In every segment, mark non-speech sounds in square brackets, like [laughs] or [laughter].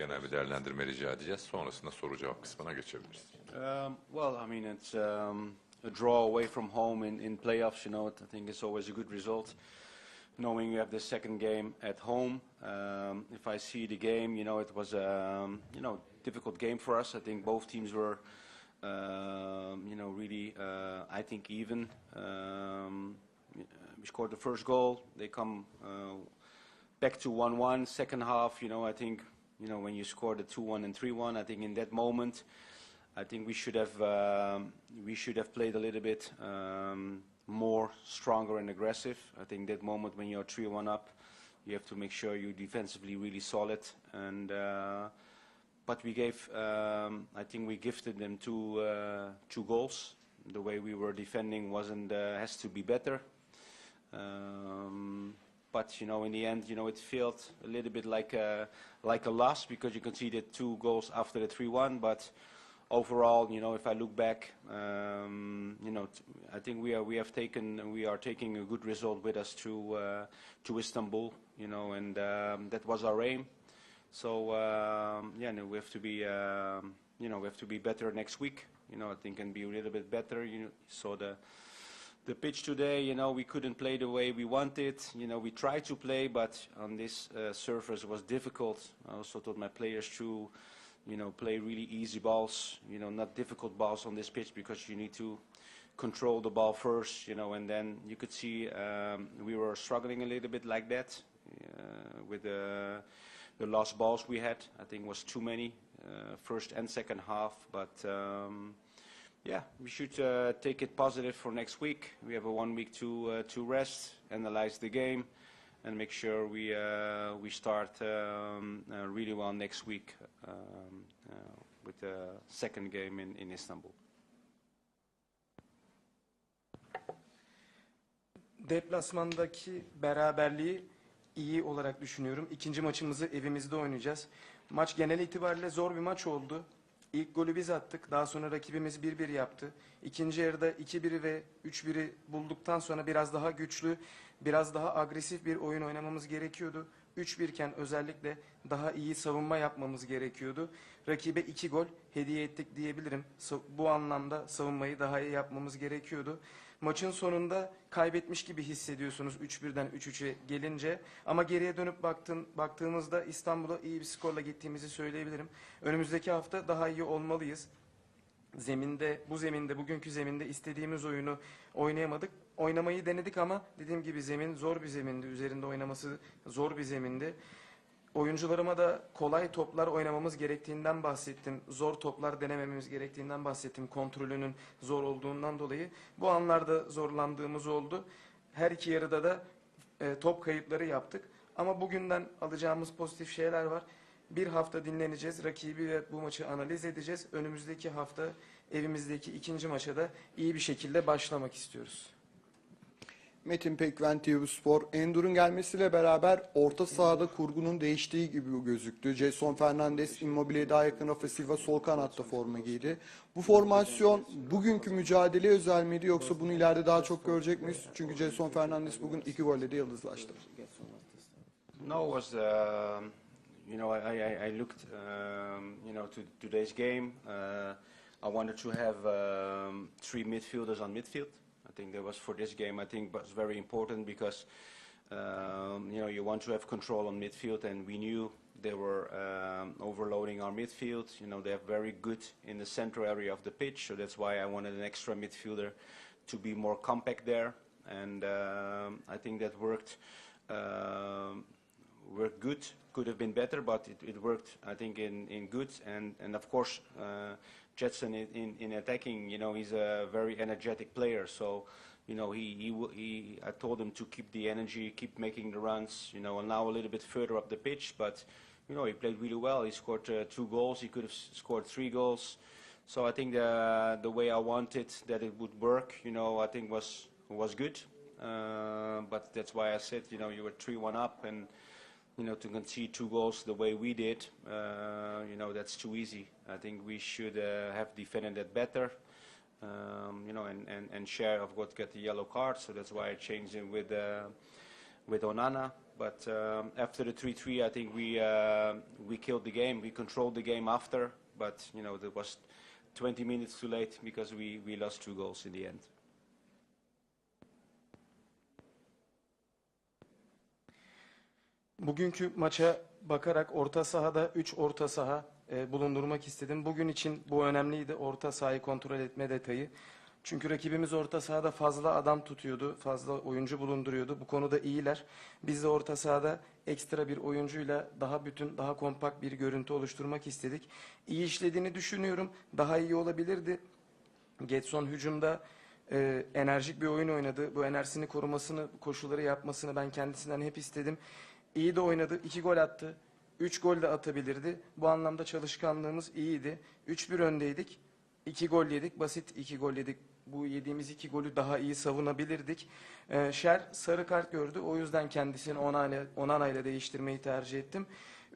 genel bir değerlendirme rica edeceğiz. Sonrasında soru cevap kısmına geçebiliriz. Um, well, I mean, it's um, a draw away from home in, in playoffs, you know, I think it's always a good result. Knowing you have the second game at home, um, if I see the game, you know, it was a um, you know difficult game for us. I think both teams were, um, you know, really, uh, I think even. Um, we scored the first goal. They come uh, back to 1-1. Second half, you know, I think, you know, when you score the 2-1 and 3-1, I think in that moment, I think we should have um, we should have played a little bit um, more stronger and aggressive. I think that moment when you're 3-1 up, you have to make sure you're defensively really solid. And uh, but we gave, um, I think we gifted them two uh, two goals. The way we were defending wasn't uh, has to be better. Um, but you know, in the end, you know, it felt a little bit like a like a loss because you conceded two goals after the 3-1. But overall, you know, if I look back, um, you know, I think we are we have taken we are taking a good result with us to uh, to Istanbul, you know, and um, that was our aim. So um, yeah, no, we have to be um, you know we have to be better next week. You know, I think and be a little bit better. You saw the the pitch today, you know, we couldn't play the way we wanted. You know, we tried to play, but on this uh, surface was difficult. I also told my players to, you know, play really easy balls, you know, not difficult balls on this pitch because you need to control the ball first, you know, and then you could see um, we were struggling a little bit like that uh, with the, the lost balls we had. I think was too many, uh, first and second half, but um, yeah, we should uh, take it positive for next week. We have a one week to uh, to rest, analyze the game, and make sure we uh, we start um, uh, really well next week um, uh, with the second game in, in Istanbul. Deplasmandaki beraberliği iyi olarak düşünüyorum. İkinci maçımızı evimizde oynayacağız. Maç genel itibariyle zor bir maç oldu. İlk golü biz attık. Daha sonra rakibimiz 1-1 yaptı. İkinci yarıda 2-1'i ve 3-1'i bulduktan sonra biraz daha güçlü, biraz daha agresif bir oyun oynamamız gerekiyordu. 3-1 iken özellikle daha iyi savunma yapmamız gerekiyordu. Rakibe 2 gol hediye ettik diyebilirim. Bu anlamda savunmayı daha iyi yapmamız gerekiyordu. Maçın sonunda kaybetmiş gibi hissediyorsunuz 3-1'den 3-3'e gelince. Ama geriye dönüp baktın, baktığımızda İstanbul'a iyi bir skorla gittiğimizi söyleyebilirim. Önümüzdeki hafta daha iyi olmalıyız. Zeminde, bu zeminde, bugünkü zeminde istediğimiz oyunu oynayamadık. Oynamayı denedik ama dediğim gibi zemin zor bir zemindi. Üzerinde oynaması zor bir zemindi. Oyuncularıma da kolay toplar oynamamız gerektiğinden bahsettim. Zor toplar denemememiz gerektiğinden bahsettim. Kontrolünün zor olduğundan dolayı. Bu anlarda zorlandığımız oldu. Her iki yarıda da e, top kayıpları yaptık. Ama bugünden alacağımız pozitif şeyler var. Bir hafta dinleneceğiz. Rakibi ve bu maçı analiz edeceğiz. Önümüzdeki hafta evimizdeki ikinci maça da iyi bir şekilde başlamak istiyoruz. Metin Pekven TV Spor. Endur'un gelmesiyle beraber orta sahada kurgunun değiştiği gibi gözüktü. Jason Fernandez Immobile'ye daha yakın Rafa Silva sol kanatta forma giydi. Bu formasyon bugünkü mücadele özel miydi yoksa bunu ileride daha çok görecek miyiz? Çünkü Jason Fernandez bugün iki golle de yıldızlaştı. No, was um you know I, I, I looked um, you know to today's game. Uh, I wanted to have um, three midfielders on midfield. I think that was for this game. I think was very important because um, you know you want to have control on midfield, and we knew they were um, overloading our midfield. You know they are very good in the central area of the pitch, so that's why I wanted an extra midfielder to be more compact there, and um, I think that worked. Worked good. Could have been better, but it, it worked, I think, in, in good. And, and of course, uh, Jetson in, in, in attacking, you know, he's a very energetic player. So, you know, he, he, he, I told him to keep the energy, keep making the runs, you know, and now a little bit further up the pitch. But, you know, he played really well. He scored uh, two goals. He could have scored three goals. So I think the, the way I wanted that it would work, you know, I think was, was good. Uh, but that's why I said, you know, you were 3-1 up and, you know, to concede two goals the way we did, uh, you know, that's too easy. I think we should uh, have defended that better, um, you know, and, and, and share of what got the yellow card. So that's why I changed it with uh, with Onana. But um, after the 3-3, I think we uh, we killed the game. We controlled the game after, but you know that was 20 minutes too late because we, we lost two goals in the end. Bugünkü maça bakarak orta sahada 3 orta saha e, bulundurmak istedim. Bugün için bu önemliydi. Orta sahayı kontrol etme detayı. Çünkü rakibimiz orta sahada fazla adam tutuyordu, fazla oyuncu bulunduruyordu. Bu konuda iyiler. Biz de orta sahada ekstra bir oyuncuyla daha bütün, daha kompakt bir görüntü oluşturmak istedik. İyi işlediğini düşünüyorum. Daha iyi olabilirdi. Getson hücumda e, enerjik bir oyun oynadı. Bu enerjisini korumasını, koşulları yapmasını ben kendisinden hep istedim. İyi de oynadı. iki gol attı. Üç gol de atabilirdi. Bu anlamda çalışkanlığımız iyiydi. 3-1 öndeydik. İki gol yedik. Basit iki gol yedik. Bu yediğimiz iki golü daha iyi savunabilirdik. Ee, Şer sarı kart gördü. O yüzden kendisini Onana, ile değiştirmeyi tercih ettim.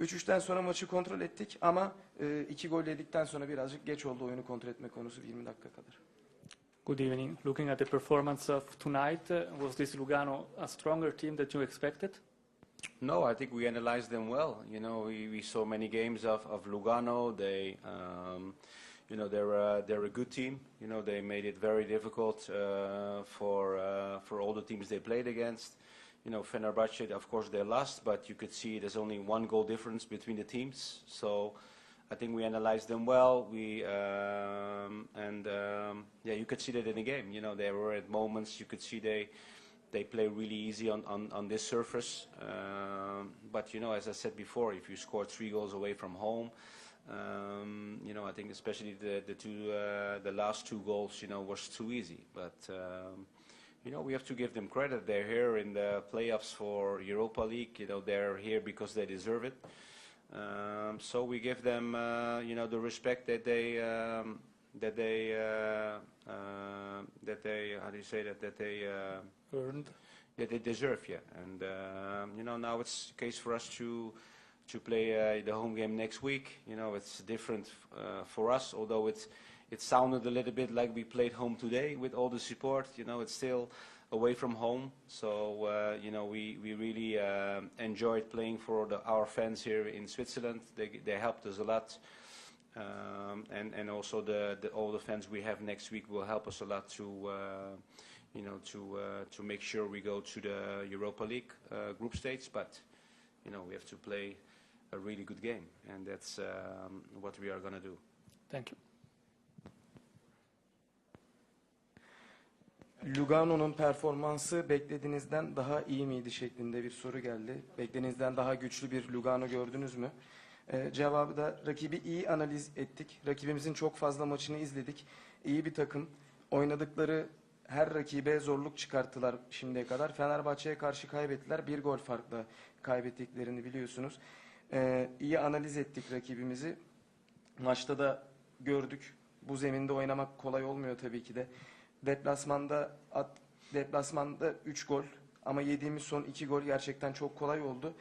3-3'ten sonra maçı kontrol ettik ama e, iki gol yedikten sonra birazcık geç oldu oyunu kontrol etme konusu 20 dakika kadar. Good evening. Looking at the performance of tonight, uh, was this Lugano a stronger team that you expected? No, I think we analyzed them well. You know, we, we saw many games of, of Lugano. They, um, you know, they're a, they're a good team. You know, they made it very difficult uh, for uh, for all the teams they played against. You know, Fenerbahce, of course, they lost, but you could see there's only one goal difference between the teams. So, I think we analyzed them well. We um, and um, yeah, you could see that in the game. You know, there were at moments you could see they they play really easy on, on, on this surface. Um, but, you know, as I said before, if you score three goals away from home, um, you know, I think especially the, the two, uh, the last two goals, you know, was too easy. But, um, you know, we have to give them credit. They're here in the playoffs for Europa League. You know, they're here because they deserve it. Um, so we give them, uh, you know, the respect that they, um, that they, uh, uh, that they, how do you say that, that they, uh, Earned. that they deserve, yeah. And you know, now it's a case for us to to play uh, the home game next week. You know, it's different uh, for us, although it's it sounded a little bit like we played home today with all the support. You know, it's still away from home, so uh, you know we we really um enjoyed playing for the, our fans here in Switzerland. They they helped us a lot. Um, and, and also the, the, all the fans we have next week will help us a lot to, uh, you know, to, uh, to make sure we go to the Europa League uh, group stage. But, you know, we have to play a really good game, and that's um, what we are going to do. Thank you. Lugano'nun performansı beklediğinizden daha iyi miydi şeklinde bir soru geldi. Beklediğinizden daha güçlü bir Lugano gördünüz mü? Ee, cevabı da rakibi iyi analiz ettik. Rakibimizin çok fazla maçını izledik. İyi bir takım. Oynadıkları her rakibe zorluk çıkarttılar şimdiye kadar. Fenerbahçe'ye karşı kaybettiler. Bir gol farkla kaybettiklerini biliyorsunuz. Ee, iyi analiz ettik rakibimizi. Maçta da gördük. Bu zeminde oynamak kolay olmuyor tabii ki de. Deplasmanda at, deplasmanda 3 gol ama yediğimiz son 2 gol gerçekten çok kolay oldu.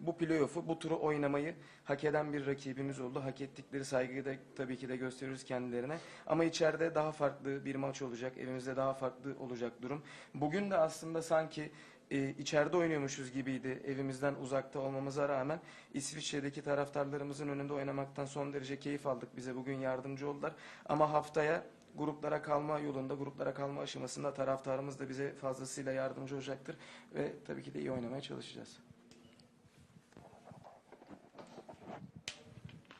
Bu playoff'u, bu turu oynamayı hak eden bir rakibimiz oldu. Hak ettikleri saygıyı da tabii ki de gösteriyoruz kendilerine. Ama içeride daha farklı bir maç olacak. Evimizde daha farklı olacak durum. Bugün de aslında sanki e, içeride oynuyormuşuz gibiydi evimizden uzakta olmamıza rağmen İsviçre'deki taraftarlarımızın önünde oynamaktan son derece keyif aldık. Bize bugün yardımcı oldular. Ama haftaya gruplara kalma yolunda, gruplara kalma aşamasında taraftarımız da bize fazlasıyla yardımcı olacaktır. Ve tabii ki de iyi oynamaya çalışacağız.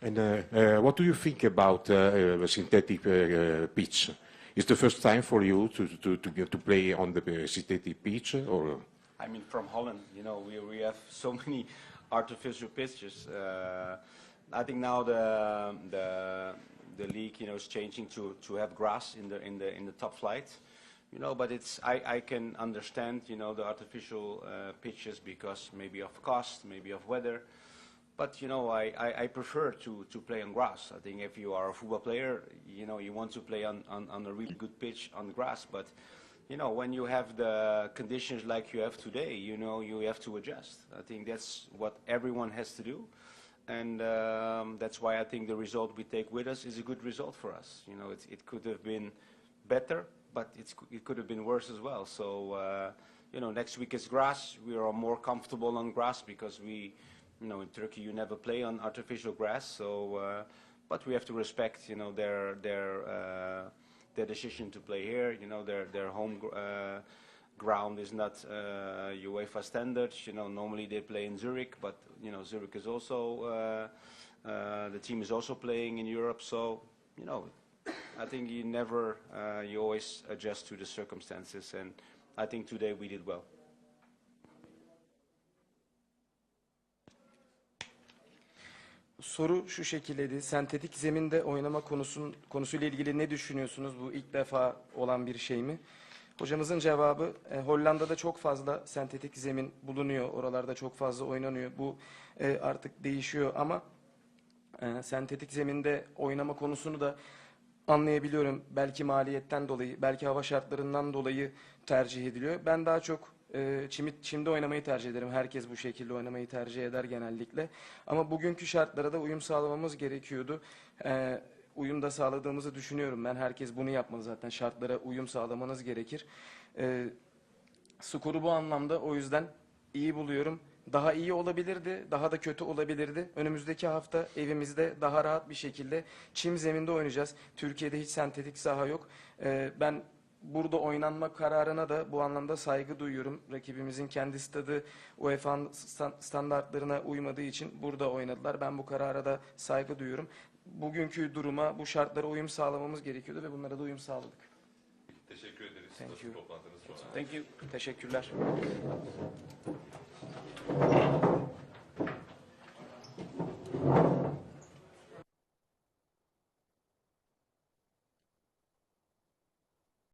And uh, uh, what do you think about uh, uh, synthetic uh, uh, pitch? Is the first time for you to to to, to play on the uh, synthetic pitch, or I mean, from Holland, you know, we, we have [laughs] so many artificial pitches. Uh, I think now the, the, the league, you know, is changing to, to have grass in the, in the, in the top flight. You know, but it's, I, I can understand, you know, the artificial uh, pitches because maybe of cost, maybe of weather. But, you know, I, I, I prefer to, to play on grass. I think if you are a football player, you know, you want to play on, on, on a really good pitch on grass. But, you know, when you have the conditions like you have today, you know, you have to adjust. I think that's what everyone has to do. And um, that's why I think the result we take with us is a good result for us. You know, it could have been better, but it could have been worse as well. So, uh, you know, next week is grass. We are more comfortable on grass because we, you know, in Turkey you never play on artificial grass. So, uh, but we have to respect, you know, their their uh, their decision to play here. You know, their their home uh, ground is not uh, UEFA standards. You know, normally they play in Zurich, but you know, Zurich is also uh, uh, the team is also playing in Europe. So, you know, I think you never, uh, you always adjust to the circumstances, and I think today we did well. Soru şu şekildeydi. Sentetik zeminde oynama konusun, konusuyla ilgili ne düşünüyorsunuz? Bu ilk defa olan bir şey mi? Hocamızın cevabı e, Hollanda'da çok fazla sentetik zemin bulunuyor. Oralarda çok fazla oynanıyor. Bu e, artık değişiyor ama e, sentetik zeminde oynama konusunu da anlayabiliyorum. Belki maliyetten dolayı, belki hava şartlarından dolayı tercih ediliyor. Ben daha çok e, çimi, çimde oynamayı tercih ederim. Herkes bu şekilde oynamayı tercih eder genellikle. Ama bugünkü şartlara da uyum sağlamamız gerekiyordu. E, uyum da sağladığımızı düşünüyorum ben. Herkes bunu yapmalı zaten. Şartlara uyum sağlamanız gerekir. E, skoru bu anlamda o yüzden iyi buluyorum. Daha iyi olabilirdi, daha da kötü olabilirdi. Önümüzdeki hafta evimizde daha rahat bir şekilde çim zeminde oynayacağız. Türkiye'de hiç sentetik saha yok. Ee, ben burada oynanma kararına da bu anlamda saygı duyuyorum. Rakibimizin kendi stadı stan- standartlarına uymadığı için burada oynadılar. Ben bu karara da saygı duyuyorum. Bugünkü duruma, bu şartlara uyum sağlamamız gerekiyordu ve bunlara da uyum sağladık. Teşekkür ederiz. Thank Nasıl you. toplantınız? Thank you. Teşekkürler.